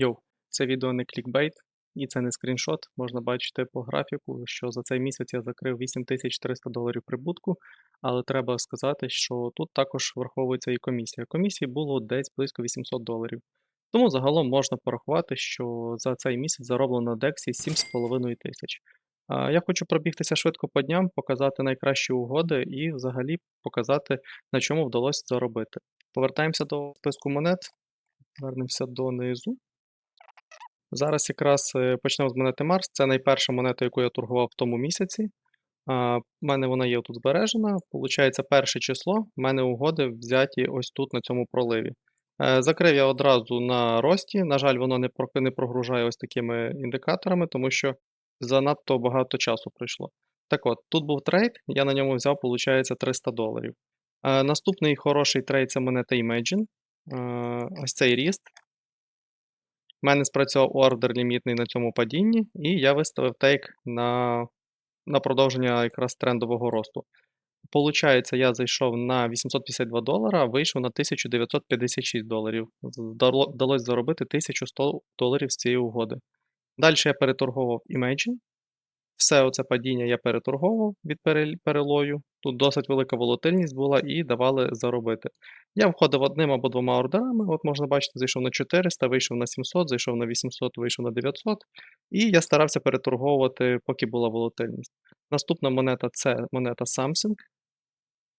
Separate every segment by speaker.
Speaker 1: Йоу, це відео не клікбейт і це не скріншот. Можна бачити по графіку, що за цей місяць я закрив 8300 доларів прибутку, але треба сказати, що тут також враховується і комісія. Комісії було десь близько 800 доларів. Тому загалом можна порахувати, що за цей місяць зароблено Дексі 7,5 тисяч. Я хочу пробігтися швидко по дням, показати найкращі угоди і взагалі показати, на чому вдалося заробити. Повертаємося до списку монет, вернемося донизу. Зараз якраз е, почнемо з монети Марс. Це найперша монета, яку я торгував в тому місяці. В мене вона є тут збережена. Получається, перше число. В мене угоди взяті ось тут на цьому проливі. Е, Закрив я одразу на рості. На жаль, воно не не прогружає ось такими індикаторами, тому що занадто багато часу пройшло. Так от, тут був трейд, я на ньому взяв, виходить, 300 доларів. Е, Наступний хороший трейд це монета Imagine. Ось цей ріст. У мене спрацював ордер лімітний на цьому падінні, і я виставив тейк на, на продовження якраз трендового росту. Получається, я зайшов на 852 долара, вийшов на 1956 доларів. Вдалося заробити 1100 доларів з цієї угоди. Далі я переторговував Imagine. Все оце падіння я переторговував від перелою. Тут досить велика волатильність була і давали заробити. Я входив одним або двома ордерами. От можна бачити, зайшов на 400, вийшов на 700, зайшов на 800, вийшов на 900. І я старався переторговувати, поки була волатильність. Наступна монета це монета Samsung.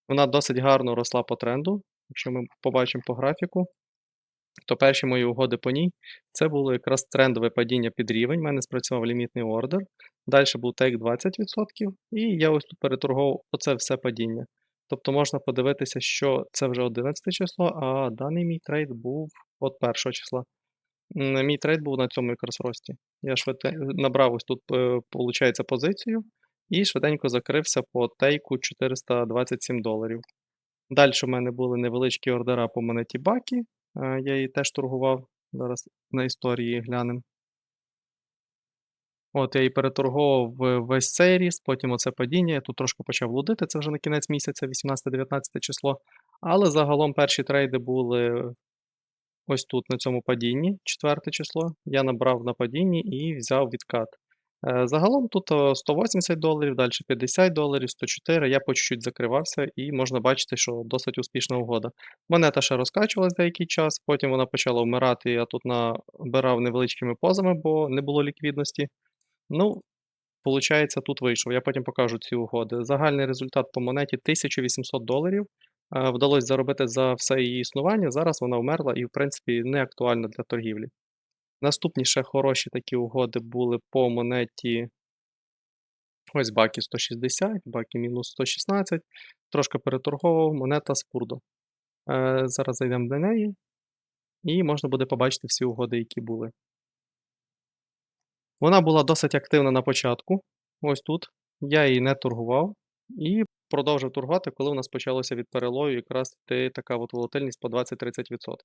Speaker 1: Вона досить гарно росла по тренду. Якщо ми побачимо по графіку, то перші мої угоди по ній це було якраз трендове падіння під рівень. У мене спрацював лімітний ордер. Далі був тейк 20%, і я ось тут переторговував оце все падіння. Тобто можна подивитися, що це вже 11 число, а даний мій трейд був от 1 числа. Мій трейд був на цьому якраз рості. Я швидко набрав ось тут, виходить, позицію і швиденько закрився по тейку 427 доларів. Далі в мене були невеличкі ордера по монеті Бакі. Е, Я її теж торгував. Зараз на історії глянемо. От я її переторговував весь цей ріст, потім оце падіння. Я тут трошки почав лудити, це вже на кінець місяця, 18-19 число. Але загалом перші трейди були ось тут, на цьому падінні, 4 число. Я набрав на падінні і взяв відкат. Е, Загалом тут 180 доларів, далі 50 доларів, 104. Я по чуть-чуть закривався, і можна бачити, що досить успішна угода. Монета ще розкачувалась деякий час, потім вона почала вмирати. Я тут набирав невеличкими позами, бо не було ліквідності. Ну, Получається, тут вийшов. Я потім покажу ці угоди. Загальний результат по монеті 1800 доларів. Е, Вдалося заробити за все її існування. Зараз вона вмерла і, в принципі, не актуальна для торгівлі. Наступні ще хороші такі угоди були по монеті. Ось Бакі 160, Бакі мінус 116. Трошки переторговував монета Спурдо. Е, Зараз зайдемо до неї. І можна буде побачити всі угоди, які були. Вона була досить активна на початку. Ось тут. Я її не торгував і продовжив торгувати, коли у нас почалося від перелою якраз йти така от волатильність по 20-30%.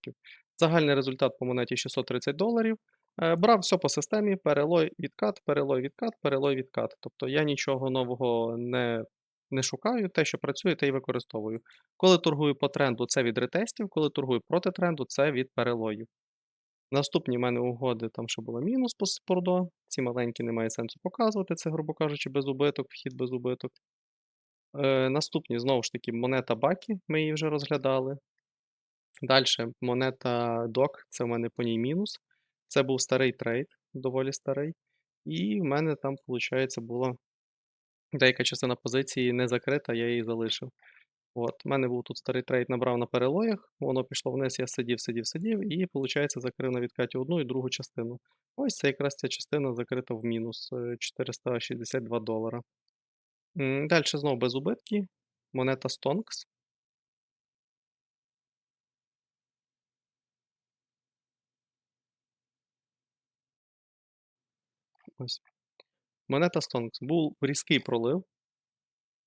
Speaker 1: Загальний результат по монеті 630 доларів. Е, Брав все по системі: перелой, відкат, перелой, відкат, перелой, відкат. Тобто я нічого нового не, не шукаю, те, що працює, те й використовую. Коли торгую по тренду, це від ретестів, коли торгую проти тренду, це від перелоїв. Наступні в мене угоди, там ще було мінус по спордо. Ці маленькі немає сенсу показувати, це, грубо кажучи, без убиток, вхід без убиток. Е, наступні, знову ж таки, монета Бакі, ми її вже розглядали. Далі монета DOC, це в мене по ній мінус. Це був старий трейд, доволі старий. І в мене там, виходить, була деяка частина позиції не закрита, я її залишив. От, у мене був тут старий трейд, набрав на перелоях, воно пішло вниз, я сидів, сидів, сидів, і, виходить, закрив на відкаті одну і другу частину. Ось це якраз ця частина закрита в мінус е, 462 долара. Далі знову без убитки. Монета Stonks. Ось. Монета Stonks. Був різкий пролив.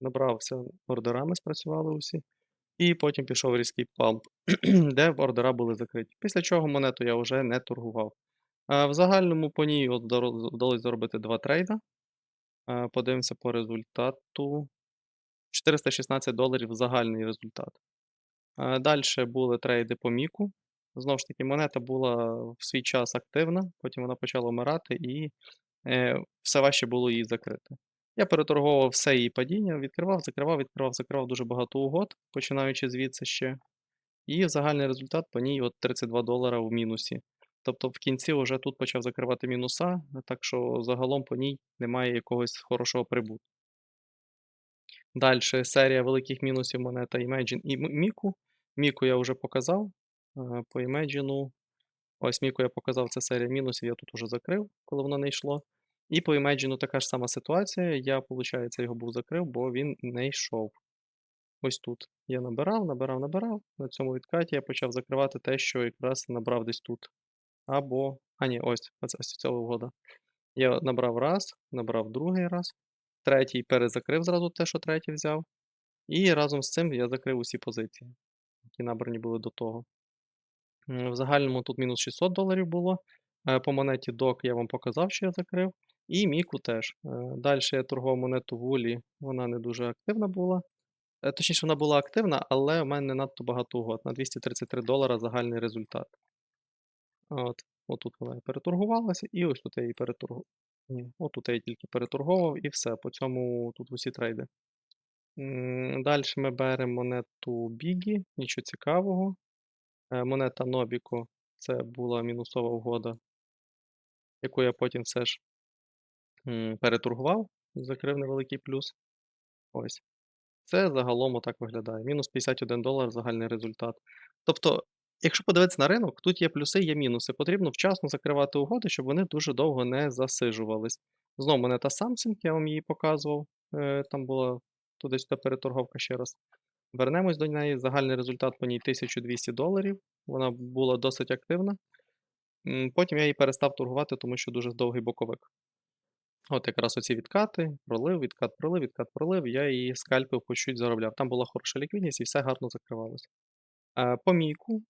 Speaker 1: Набрався ордерами, спрацювали усі. І потім пішов різкий памп, де ордера були закриті. Після чого монету я вже не торгував. А В загальному по ній вдалося заробити два трейда. А, Подивимося по результату. 416 доларів загальний результат. Далі були трейди по Міку. Знову ж таки, монета була в свій час активна, потім вона почала вмирати і, е, все важче було її закрити. Я переторговував все її падіння, відкривав, закривав, відкривав, закривав дуже багато угод, починаючи звідси ще. І загальний результат по ній от 32 долара в мінусі. Тобто в кінці вже тут почав закривати мінуса, так що загалом по ній немає якогось хорошого прибутку. Дальше серія великих мінусів монета Imagine і М- Miku. Miku я вже показав. Е, По Imagine. Ось Miku я показав, це серія мінусів, я тут уже закрив, коли воно не йшло. І по Imagine така ж сама ситуація. Я, виходить, його був закрив, бо він не йшов. Ось тут. Я набирав, набирав, набирав. На цьому відкаті я почав закривати те, що якраз набрав десь тут. Або. А, ні, ось, ось, ось ця угода. Я набрав раз, набрав другий раз, третій перезакрив зразу те, що третій взяв. І разом з цим я закрив усі позиції, які набрані були до того. В загальному тут мінус 600 доларів було. Е, По монеті DOC я вам показав, що я закрив. І Міку теж. Далі я торгував монету Вулі, вона не дуже активна була. Е, Точніше, вона була активна, але в мене не надто багато угод. На 233 долара загальний результат. От, отут вона переторгувалася, і ось тут я її переторгував. Ні, отут я її тільки переторговував і все. По цьому тут усі трейди. Далі ми беремо монету Бігі, нічого цікавого. Е, Монета Нобіко це була мінусова угода, яку я потім все ж переторгував, закрив невеликий плюс. Ось. Це загалом отак виглядає. Мінус 51 долар загальний результат. Тобто, якщо подивитися на ринок, тут є плюси, є мінуси. Потрібно вчасно закривати угоди, щоб вони дуже довго не засижувались. Знову монета Samsung, я вам її показував. Е, Там була туди-сюди переторговка ще раз. Вернемось до неї. Загальний результат по ній 1200 доларів. Вона була досить активна. Потім я її перестав торгувати, тому що дуже довгий боковик. От якраз оці відкати, пролив, відкат, пролив, відкат, пролив. Я її скальпив по чуть заробляв. Там була хороша ліквідність і все гарно закривалося. Е, По Мійку,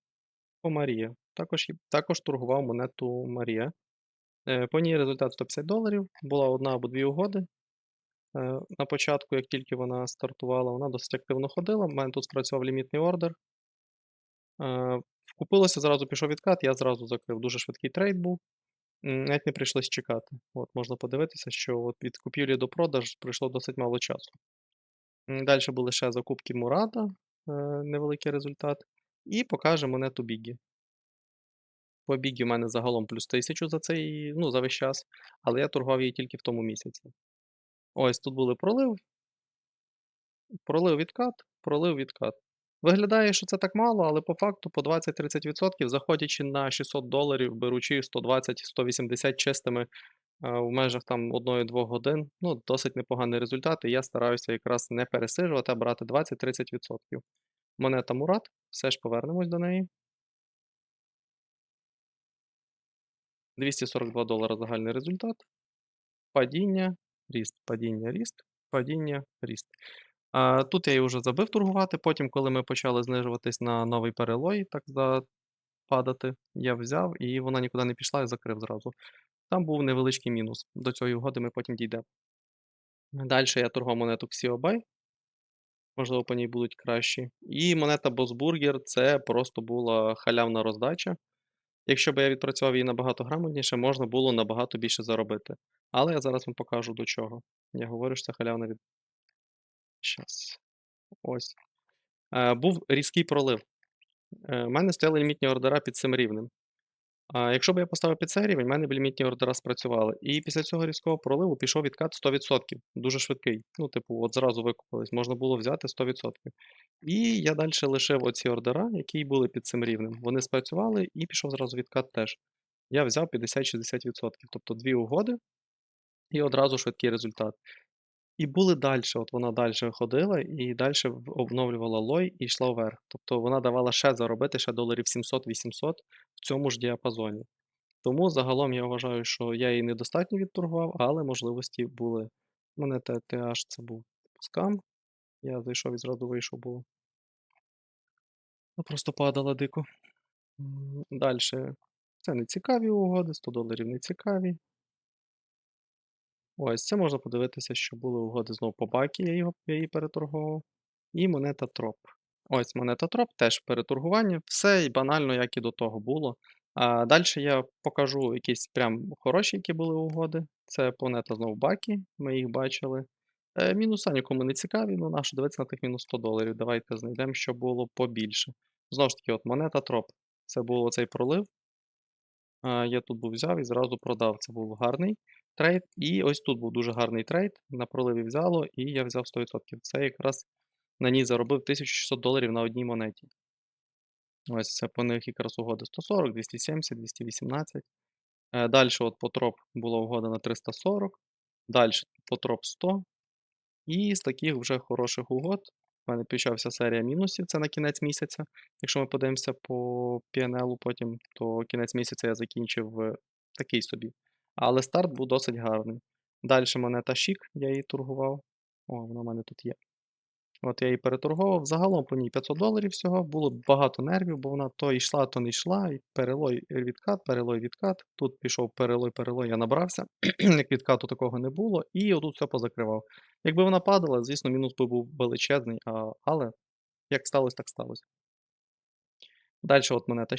Speaker 1: Марія. Також, також торгував монету Марія. Е, По ній результат 150 доларів. Була одна або дві угоди. Е, На початку, як тільки вона стартувала, вона досить активно ходила. У мене тут спрацював лімітний ордер. Е, Вкупилося, зразу пішов відкат, я зразу закрив. Дуже швидкий трейд був. Навіть не прийшлось чекати. От можна подивитися, що от від купівлі до продаж пройшло досить мало часу. Далі були ще закупки Мурата, е, невеликий результат. І покаже монету Бігі. По Бігі в мене загалом плюс 1000 за цей, ну, за весь час, але я торгував її тільки в тому місяці. Ось тут були пролив, пролив відкат, пролив відкат. Виглядає, що це так мало, але по факту по 20-30%, заходячи на 600 доларів, беручи 120-180 чистими е, в межах там 1-2 годин, ну, досить непоганий результат, і я стараюся якраз не пересиджувати, а брати 20-30%. Монета Мурат, все ж повернемось до неї. 242 долара загальний результат. Падіння, ріст, падіння, ріст, падіння, ріст. А, тут я її вже забив торгувати. Потім, коли ми почали знижуватись на новий перелой, так падати, я взяв і вона нікуди не пішла і закрив зразу. Там був невеличкий мінус. До цієї угоди ми потім дійдемо. Далі я торгував монету Xiaobai. Можливо, по ній будуть кращі. І монета Bosburger це просто була халявна роздача. Якщо б я відпрацював її набагато грамотніше, можна було набагато більше заробити. Але я зараз вам покажу до чого. Я говорю, що це халявна від. Щас. Ось. Е, був різкий пролив. Е, У мене стояли лімітні ордера під цим рівнем. А якщо б я поставив під цей рівень, в мене б лімітні ордера спрацювали. І після цього різкого проливу пішов відкат 100%. Дуже швидкий. Ну, типу, от зразу викупились, можна було взяти 100%. І я далі лишив оці ордера, які були під цим рівнем. Вони спрацювали і пішов зразу відкат теж. Я взяв 50-60%. Тобто дві угоди і одразу швидкий результат. І були далі, от вона далі ходила і далі обновлювала лой і йшла вверх. Тобто вона давала ще заробити ще доларів 700-800 в цьому ж діапазоні. Тому загалом я вважаю, що я її недостатньо відторгував, але можливості були. У мене TH це був скам. Я зайшов і зразу вийшов. Ну, Просто падала дико. Далі. Це не цікаві угоди, 100 доларів не цікаві. Ось, це можна подивитися, що були угоди знову по бакі, я, його, я її переторговував. І монета троп. Ось монета Троп, теж переторгування. Все і банально, як і до того було. А, дальше я покажу якісь прям хороші, які були угоди. Це монета знову Бакі, ми їх бачили. Е, мінуса нікому не цікаві, ну нащо дивитися на тих мінус 100 доларів. Давайте знайдемо, що було побільше. Знову ж таки, от монета Троп. Це був оцей пролив. А, я тут був взяв і зразу продав. Це був гарний трейд. І ось тут був дуже гарний трейд. На проливі взяло, і я взяв 100%. Це якраз на ній заробив 1600 доларів на одній монеті. Ось це по них якраз угоди 140, 270, 218. Е, далі от по троп була угода на 340. Далі по троп 100. І з таких вже хороших угод в мене почався серія мінусів, це на кінець місяця. Якщо ми подивимося по PNL потім, то кінець місяця я закінчив е, такий собі. Але старт був досить гарний. Далі монета Chic, я її торгував. О, вона в мене тут є. От я її переторговував. Загалом по ній 500 доларів всього. Було багато нервів, бо вона то йшла, то не йшла. І перелой відкат, перелой відкат. Тут пішов перелой, перелой, я набрався. Як відкату такого не було. І отут все позакривав. Якби вона падала, звісно, мінус би був величезний, а, але як сталося, так сталося. Далі от монета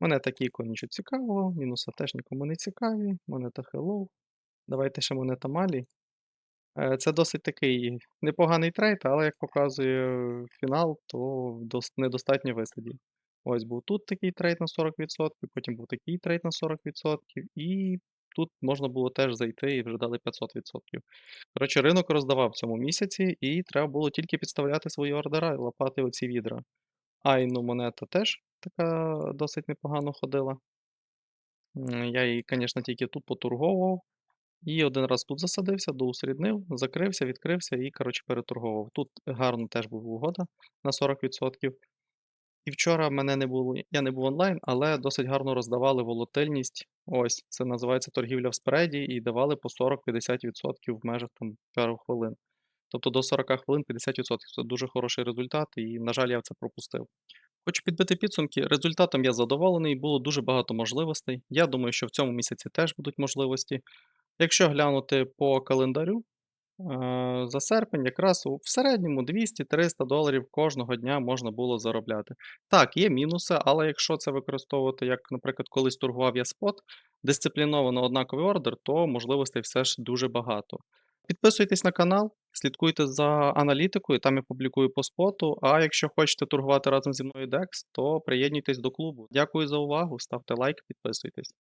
Speaker 1: Chic. Монета Kiko нічого цікавого, мінуса теж нікому не цікаві. Монета Hello. Давайте ще монета Малі. Е, Це досить такий непоганий трейд, але як показує фінал, то недостатньо висадів. Ось був тут такий трейд на 40%, потім був такий трейд на 40%, і тут можна було теж зайти і вже дали 500%. Коротше, ринок роздавав в цьому місяці, і треба було тільки підставляти свої ордера і лапати оці відра. Айну монета теж така досить непогано ходила. Я її, звісно, тільки тут поторговував. І один раз тут засадився, доусріднив, закрився, відкрився і, коротше, переторговував. Тут гарно теж була угода на 40%. І вчора мене не було, я не був онлайн, але досить гарно роздавали волатильність. Ось, це називається торгівля в спреді, і давали по 40-50% в межах там пару хвилин. Тобто до 40 хвилин 50%. Це дуже хороший результат, і, на жаль, я це пропустив. Хочу підбити підсумки. Результатом я задоволений, було дуже багато можливостей. Я думаю, що в цьому місяці теж будуть можливості. Якщо глянути по календарю, е, за серпень якраз в середньому 200-300 доларів кожного дня можна було заробляти. Так, є мінуси, але якщо це використовувати, як, наприклад, колись торгував я спот, дисципліновано однаковий ордер, то можливостей все ж дуже багато. Підписуйтесь на канал, слідкуйте за аналітикою, там я публікую по споту. А якщо хочете торгувати разом зі мною DEX, то приєднуйтесь до клубу. Дякую за увагу, ставте лайк, підписуйтесь.